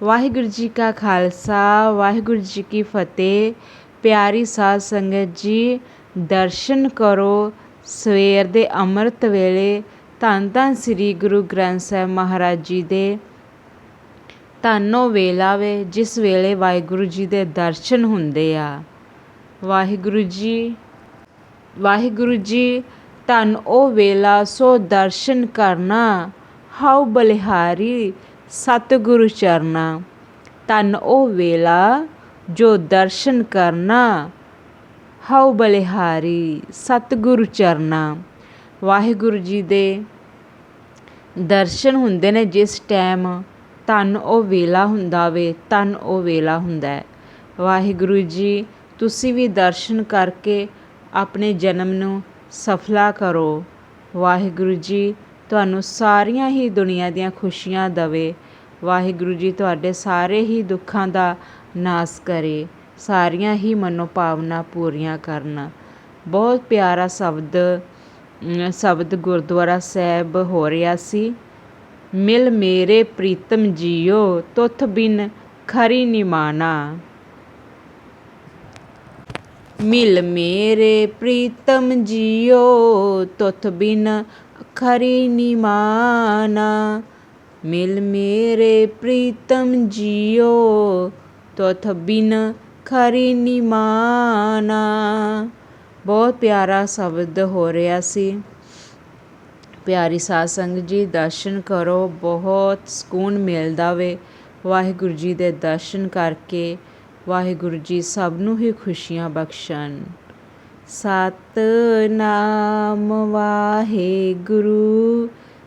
ਵਾਹਿਗੁਰੂ ਜੀ ਕਾ ਖਾਲਸਾ, ਵਾਹਿਗੁਰੂ ਜੀ ਕੀ ਫਤਿਹ। ਪਿਆਰੀ ਸਾਧ ਸੰਗਤ ਜੀ, ਦਰਸ਼ਨ ਕਰੋ ਸਵੇਰ ਦੇ ਅੰਮ੍ਰਿਤ ਵੇਲੇ। ਧੰਨ ਧੰਨ ਸ੍ਰੀ ਗੁਰੂ ਗ੍ਰੰਥ ਸਾਹਿਬ ਮਹਾਰਾਜ ਜੀ ਦੇ ਧੰਨੋ ਵੇਲਾ ਵੇ, ਜਿਸ ਵੇਲੇ ਵਾਹਿਗੁਰੂ ਜੀ ਦੇ ਦਰਸ਼ਨ ਹੁੰਦੇ ਆ। ਵਾਹਿਗੁਰੂ ਜੀ ਵਾਹਿਗੁਰੂ ਜੀ, ਧੰਨ ਉਹ ਵੇਲਾ ਸੋ ਦਰਸ਼ਨ ਕਰਨਾ, ਹਉ ਬਲਿਹਾਰੀ ਸਤਿਗੁਰੂ ਚਰਨਾ, ਧੰਨ ਉਹ ਵੇਲਾ ਜੋ ਦਰਸ਼ਨ ਕਰਨਾ। ਹਉ ਬਲਿਹਾਰੀ ਸਤਿਗੁਰੂ ਚਰਨਾ, ਵਾਹਿਗੁਰੂ ਜੀ ਦੇ ਦਰਸ਼ਨ ਹੁੰਦੇ ਨੇ ਜਿਸ ਟਾਈਮ ਧੰਨ ਉਹ ਵੇਲਾ ਹੁੰਦਾ ਵੇ, ਧੰਨ ਉਹ ਵੇਲਾ ਹੁੰਦਾ ਹੈ। ਵਾਹਿਗੁਰੂ ਜੀ, ਤੁਸੀਂ ਵੀ ਦਰਸ਼ਨ ਕਰਕੇ ਆਪਣੇ ਜਨਮ ਨੂੰ ਸਫਲਾ ਕਰੋ। ਵਾਹਿਗੁਰੂ ਜੀ, ਤੁਹਾਨੂੰ ਸਾਰੀਆਂ ਹੀ ਦੁਨੀਆ ਦੀਆਂ ਖੁਸ਼ੀਆਂ ਦਵੇ। ਵਾਹਿਗੁਰੂ ਜੀ, ਤੁਹਾਡੇ ਸਾਰੇ ਹੀ ਦੁੱਖਾਂ ਦਾ ਨਾਸ ਕਰੇ, ਸਾਰੀਆਂ ਹੀ ਮਨੋਭਾਵਨਾ ਪੂਰੀਆਂ ਕਰਨ। ਬਹੁਤ ਪਿਆਰਾ ਸ਼ਬਦ ਸ਼ਬਦ ਗੁਰਦੁਆਰਾ ਸਾਹਿਬ ਹੋ ਰਿਹਾ ਸੀ। ਮਿਲ ਮੇਰੇ ਪ੍ਰੀਤਮ ਜੀਓ, ਤੁਥ ਬਿਨ ਖਰੀ ਨਿਮਾਨਾ ਮਿਲ ਮੇਰੇ ਪ੍ਰੀਤਮ ਜੀਓ, ਤੁਥ ਬਿਨ ਖਰੀ ਨਿਮਾਨਾ ਮਿਲ ਮੇਰੇ ਪ੍ਰੀਤਮ ਜੀਓ, ਤੁਥ ਬਿਨ ਖਰੀ ਨਿਮਾਨਾ। ਬਹੁਤ ਪਿਆਰਾ ਸ਼ਬਦ ਹੋ ਰਿਹਾ ਸੀ। ਪਿਆਰੀ ਸਾਧ ਸੰਗਤ ਜੀ, ਦਰਸ਼ਨ ਕਰੋ, ਬਹੁਤ ਸਕੂਨ ਮਿਲਦਾ ਵੇ। ਵਾਹਿਗੁਰੂ ਜੀ ਦੇ ਦਰਸ਼ਨ ਕਰਕੇ ਵਾਹਿਗੁਰੂ ਜੀ ਸਭ ਨੂੰ ਹੀ ਖੁਸ਼ੀਆਂ ਬਖਸ਼ਣ। ਸਤਨਾਮ ਵਾਹਿਗੁਰੂ।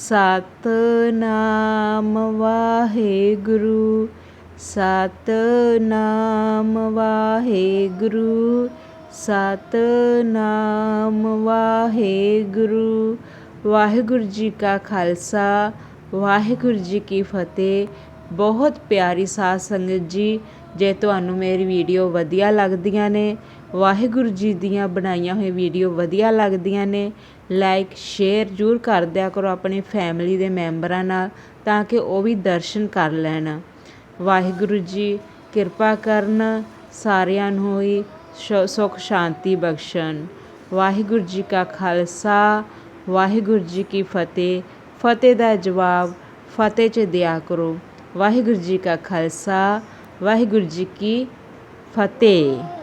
ਸਤਨਾਮ ਵਾਹਿਗੁਰੂ ਸਤਨਾਮ ਵਾਹਿਗੁਰੂ ਸਤਨਾਮ ਵਾਹਿਗੁਰੂ। ਵਾਹਿਗੁਰੂ ਜੀ ਕਾ ਖਾਲਸਾ, ਵਾਹਿਗੁਰੂ ਜੀ ਕੀ ਫਤਿਹ। ਬਹੁਤ ਪਿਆਰੀ ਸਾਧ ਸੰਗਤ ਜੀ, ਜੇ ਤੁਹਾਨੂੰ ਮੇਰੀ ਵੀਡੀਓ ਵਧੀਆ ਲੱਗਦੀਆਂ ਨੇ, ਵਾਹਿਗੁਰੂ ਜੀ ਦੀਆਂ ਬਣਾਈਆਂ ਹੋਈਆਂ ਵੀਡੀਓ ਵਧੀਆ ਲੱਗਦੀਆਂ ਨੇ ਲਾਈਕ, ਸ਼ੇਅਰ ਜ਼ਰੂਰ ਕਰ ਦਿਆ ਕਰੋ ਆਪਣੀ ਫੈਮਿਲੀ ਦੇ ਮੈਂਬਰਾਂ ਨਾਲ ਤਾਂ ਕਿ ਉਹ ਵੀ ਦਰਸ਼ਨ ਕਰ ਲੈਣ। ਵਾਹਿਗੁਰੂ ਜੀ, ਕਿਰਪਾ ਕਰਨ, ਸਾਰਿਆਂ ਨੂੰ ਹੀ ਸੁਖ ਸ਼ਾਂਤੀ ਬਖਸ਼ਣ। ਵਾਹਿਗੁਰੂ ਜੀ ਕਾ ਖਾਲਸਾ, ਵਾਹਿਗੁਰੂ ਜੀ ਕੀ ਫਤਿਹ। ਫਤਿਹ ਦਾ ਜਵਾਬ ਫਤਿਹ 'ਚ ਦਿਆ ਕਰੋ। ਵਾਹਿਗੁਰੂ ਜੀ ਕਾ ਖਾਲਸਾ, ਵਾਹਿਗੁਰੂ ਜੀ ਕੀ ਫਤਿਹ।